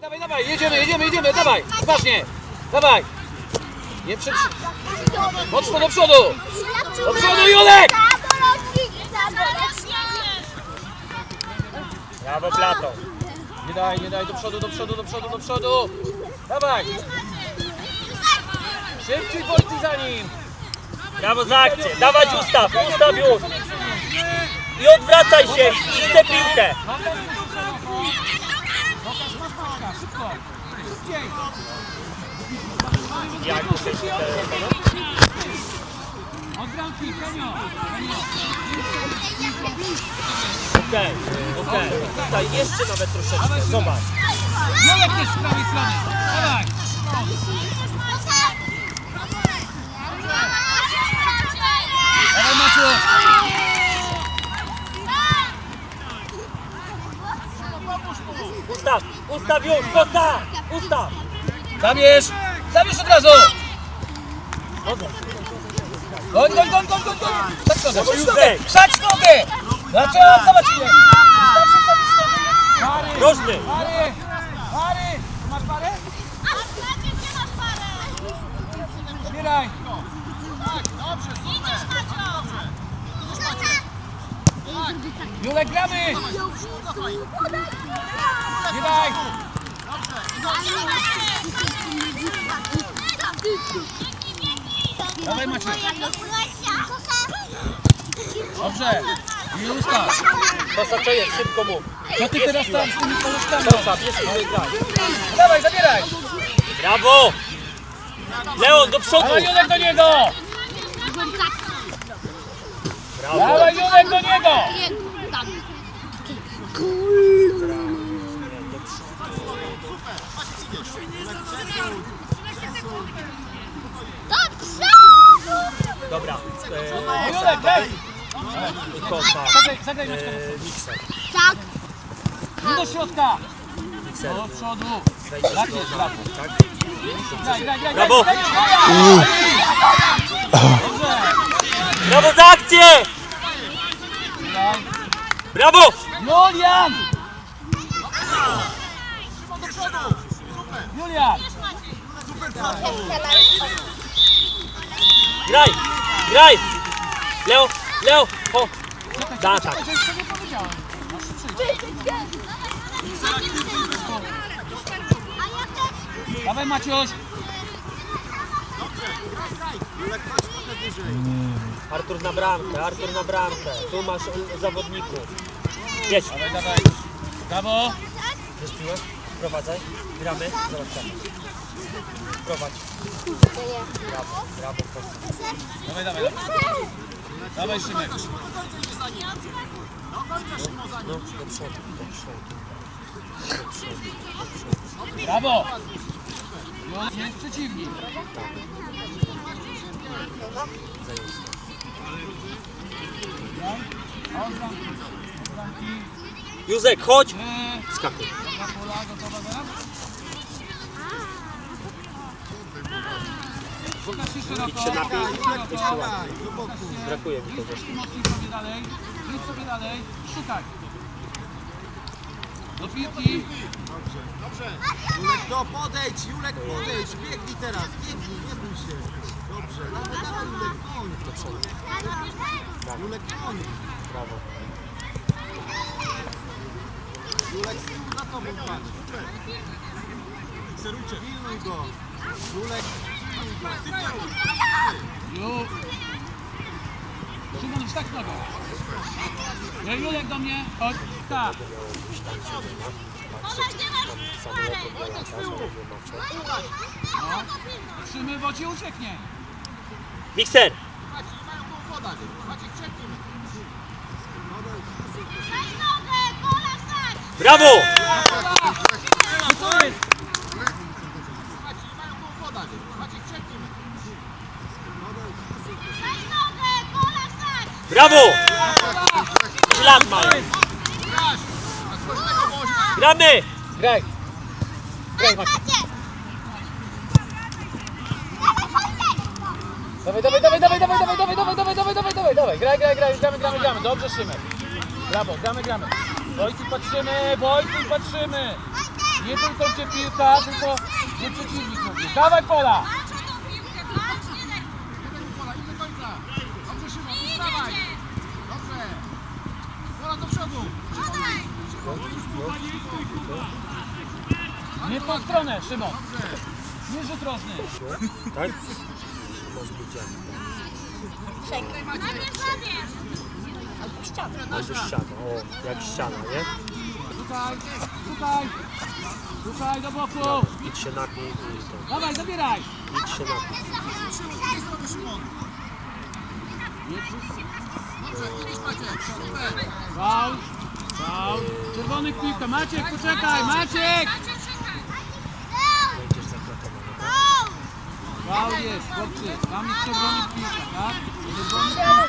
Dawaj, dawaj, dawaj, jedziemy, jedziemy, jedziemy, dawaj, ważnie, dawaj. Nie przecież... Mocno do przodu. Do przodu, Julek! Brawo, Plato. Nie daj, nie daj, do przodu, do przodu, do przodu, do przodu. Dawaj. Szybciej Wojty za nim. Brawo za akcję. Dawać ustaw, ustaw już. I odwracaj się i chcę piłkę. Szybko. Szybciej. Jak muszę się Od bramki, Kenio. Okej, okej. Tutaj jeszcze nawet troszeczkę. Zobacz. Julek jest z prawej strony. Dawaj. Dawaj Maciu. Ustaw, ustaw już, Kosta! Ustaw! Zabierz! Zabierz od razu! Goń, goń, goń, goń, goń, goń! Przać nogę, przać nogę! Przać nogę! Znaczy, zobacz mnie! Rożny! Pary! Masz parę? Zbieraj! Tak, dobrze, super! Julek, gramy! Zbieraj! Dawaj Maciek. Dobrze. I ustaw. Kosta, co jest? Szybko mów. Co ty teraz tam z tymi koleżkami? Kosta, bierz i graj. Dawaj, zabieraj. Brawo! Leon, do przodu! Dawaj Julek do niego. Brawo! Dawaj Julek do niego. Dobra. No Julek, daj. E. Zagraj, zagraj Maćka. E, mikser. Nie do środka. Mikser. Do przodu. Do Tak jest, brawo. tak? Graj, graj, graj. Brawo. graj, graj. Dobrze. Brawo za akcję! Graj. Brawo! Julian! Julian! Graj! Graj! Leo! Leo! O! Da, tak. Dawaj Maciuś! Artur na bramkę, Artur na bramkę. Tu masz zawodników. Jedź. Dawaj, dawaj. Brawo! Wiesz piłę? Prowadzaj. Gramy. Zobacz tam. Prowadź. Brawo, brawo. Dawaj, dawaj, dawaj. Dawaj Szymek. No, do przodu, do przodu. Brawo! Jest przeciwnik. Józek, chodź! Yy, Skakuj. Dobra pola, gotowa zaraz? Pokaż się szeroko. Idź się napij. Idź się. Brakuje mi Idź kogoś. Mocniej sobie dalej. Idź sobie dalej. Szukaj. Do piłki. Julek, to podejdź, Julek, podejdź, biegnij teraz, biegnij, nie bój się. Dobrze, dawaj, dawaj, Julek, koń. Julek, koń. Brawo. Julek, z tyłu za tobą patrz. Serujcie. Pilnuj go. Julek, Jo. Szymon, już tak nogą. Ja Julek do mnie. Chodź. Tak. Tomek, nie masz parę. Wojtek z tyłu. No. Trzymy, bo ci ucieknie. Mikser. Brawo! Brawo! Lat mają. Gramy! Graj. Graj, Maciek. Dawaj, dawaj, dawaj, dawaj, dawaj, dawaj, dawaj, dawaj, dawaj, dawaj, dawaj, dawaj, dawaj, graj, graj, graj, gramy, gramy, gramy, dobrze Szymek. Brawo, gramy, gramy. Wojciech patrzymy, Wojciech patrzymy. Nie tylko gdzie piłka, tylko gdzie przeciwnik mówi. Dawaj pola! Pola, idź do końca. Dobrze, Szymon, wstawaj. Dobrze. Pola do przodu. Nie w tą stronę, Szymon. Nie rzut rożny. Tak? Będzie ściana, o, jak ściana, nie? Tutaj, tutaj. Tutaj do boku. Idź się napij i to, Dawaj, zabieraj. idź się napij. Faul. Faul. Czerwony piłka. Maciek, poczekaj. Maciek! Faul jest, chłopcy. Tam jest czerwony piłka, tak? Czerwony piłka.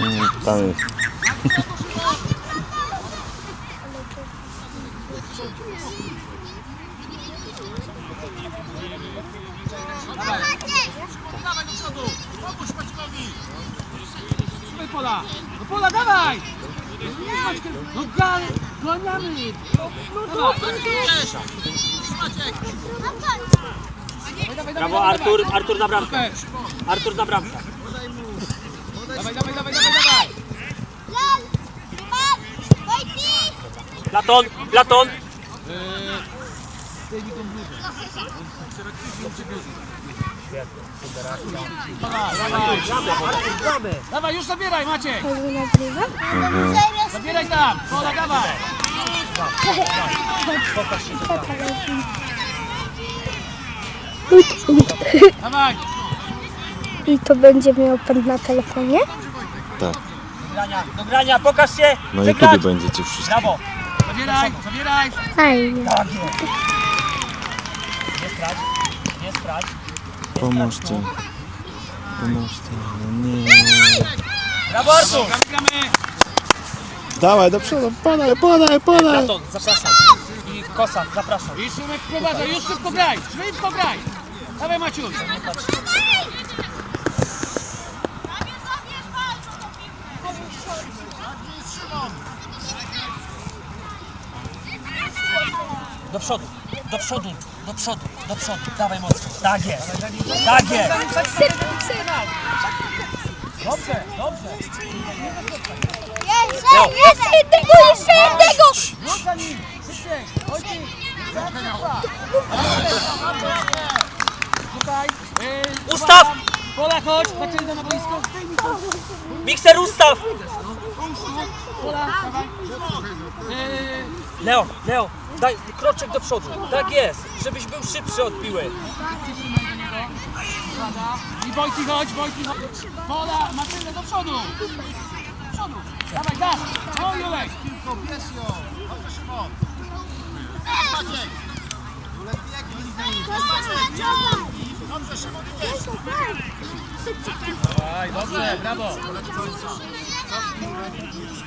Mm, Tam jest. Dawaj do przodu. Pomóż Maćkowi. Szybaj pola. Do pola, dawaj! No gal, goniamy. Maciek. Dawaj, Brawo Artur. Artur na bramkę. Artur na bramkę. Dawaj, dawaj, dawaj, dawaj, dawaj. Platon, Platon. Eee, Dawaj, dawaj. Dawaj, już zabieraj, Maciek. Zabieraj tam. Pola, dawaj. Dawaj. I to będzie miał pan na telefonie? Tak. Do grania, pokaż się. Na Wygrać. YouTubie będziecie wszyscy. Brawo. Zabieraj, zabieraj. Fajnie. Tak jest. Nie strać, nie strać. Pomóżcie. Pomóżcie. No nie. Brawo Artur. Gramy, gramy. Dawaj do przodu, podaj, podaj, podaj. Platon, zapraszam. I Kosa, zapraszam. I Szymek wprowadza, już szybko graj. Szybko graj. Dawaj, Maciuś. Do przodu, do przodu, do przodu, do przodu. Dawaj mocno. Tak jest. Tak jest. Dobrze, dobrze. Jeszcze jednego, jeszcze jednego! Już za nim. Szybciej. Ojciec. Tutaj. Yy, Ustaw! Pola, chodź. Katarzyna na boisko. Mikser ustaw. Pola, dawaj. Yy, Leo, Leo, daj kroczek do przodu. Tak jest, żebyś był szybszy od piły. I Wojci chodź, Wojci chodź. Pola, Matylda do przodu. Do przodu. Dawaj, gaz. No Julek. Piłką, bierz ją. Dobrze, Szymon. Maciek. Julek biegnij z nim. Maciek. Dobrze, Szymon, idź. Dawaj, dobrze, brawo.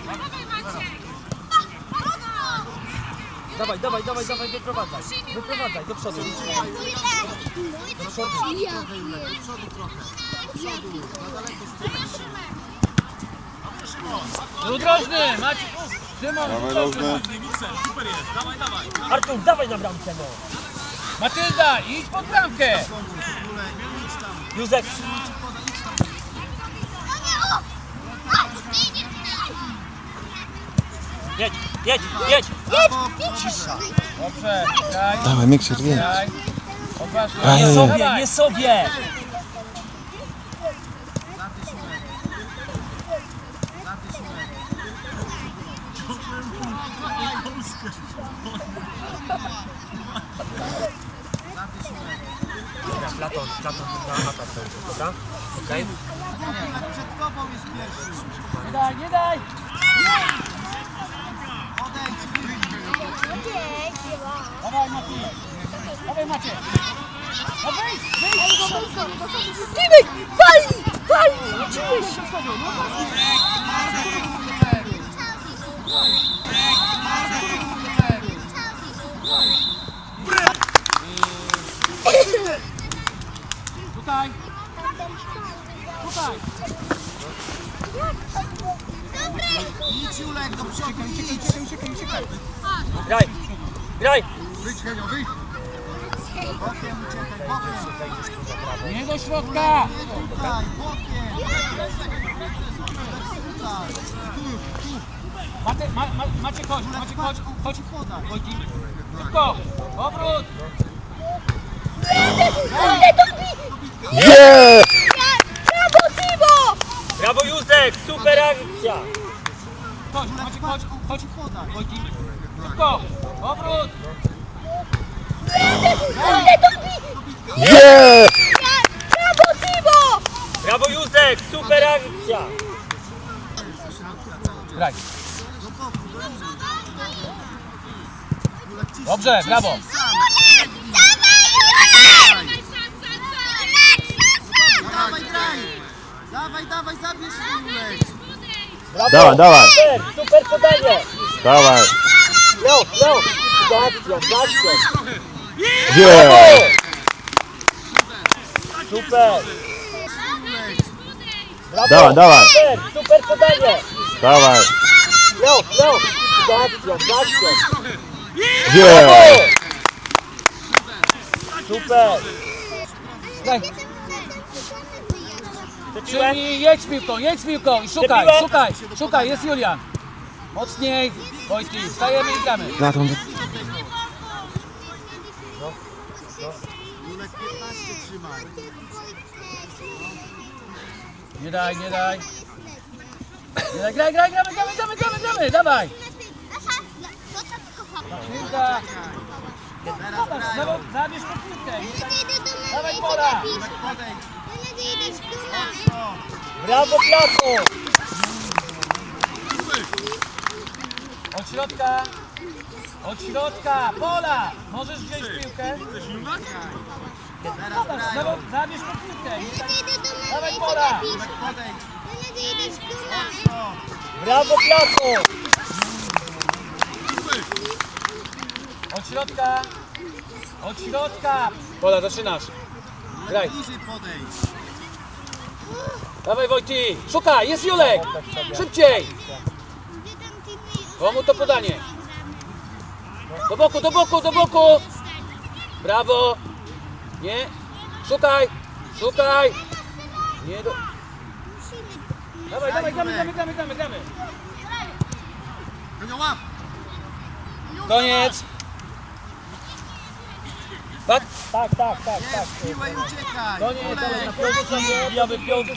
Dawaj, dawaj, dawaj, dawaj, wyprowadzaj. Wyprowadzaj do przodu. Rzut rożny, Maciej. Szymon, rzut rożny. Artur, dawaj na bramkę, no. Matylda, idź pod bramkę. Józek, jedź, jedź, jedź. Cisza. Dobrze, graj, Dawaj, mikser, wie. graj. Odważnie. Aj, Nie aj, sobie, Dawaj. nie sobie. Platon, Platon na atak będzie, dobra? Okej? Przed tobą jest pierwszy. Nie daj, nie daj. Dawaj, Maciej. Dawaj, Maciej. No wyjdź, wyjdź. Tymek, walnij, walnij, uczyłeś się. Tutaj. Tutaj. Idź Julek do przodu. Idź. Graj, graj. graj! Wyjdź, Henio, wyjdź! Bokiem uciekaj, bokiem! Nie do środka! Tutaj, bokiem! Mate, ma, ma, Maciek, chodź, Maciek, chodź, chodź. Wojtek, szybko, obrót! Yeah! Brawo, Timo! Brawo Józek, super akcja! Chodź, Maciek, chodź, chodź. Wojtek, szybko, obrót! Yeah! Brawo, Timo! Brawo Józek, super akcja! Graj. Dobrze, brawo. Dawaj, graj! Dawaj, dawaj, zabierz się, Julek! Dawaj, dawaj, Super, super podanie! dawaj. Jo, jo! Akcja, akcja! Yeah! Super! Dawaj, dawaj, Super, super podanie! dawaj. Jo, jo! Akcja, akcja! Yeah! Super! Czyli jedź piłką, jedź piłką i szukaj, szukaj, szukaj, jest Julian. Mocniej, Wojtek, stajemy i gramy. Na tą... Julek 15 trzymaj! Nie daj, nie daj. Nie daj, graj, graj, gramy, gramy, gramy, gramy, gramy, dawaj. Zobacz, zabierz tę piłkę. Dawaj pola. Brawo Piachu! Od środka. Od środka, pola. Możesz wziąć piłkę. Zobacz, zobacz, zabierz tę piłkę. Dawaj pola. Brawo Piachu! Od środka. Od środka. Pola, zaczynasz. Graj. Dawaj Wojty. Szukaj, jest Julek. Szybciej. Komu to podanie? Do boku, do boku, do boku. Brawo. Nie. Szukaj. Szukaj. Nie do... Dawaj, dawaj, gramy, gramy, gramy, gramy, gramy. Koniec. Tak? Tak, tak, tak, tak. Piłę i uciekaj! Koniec. Julek. Na piątkę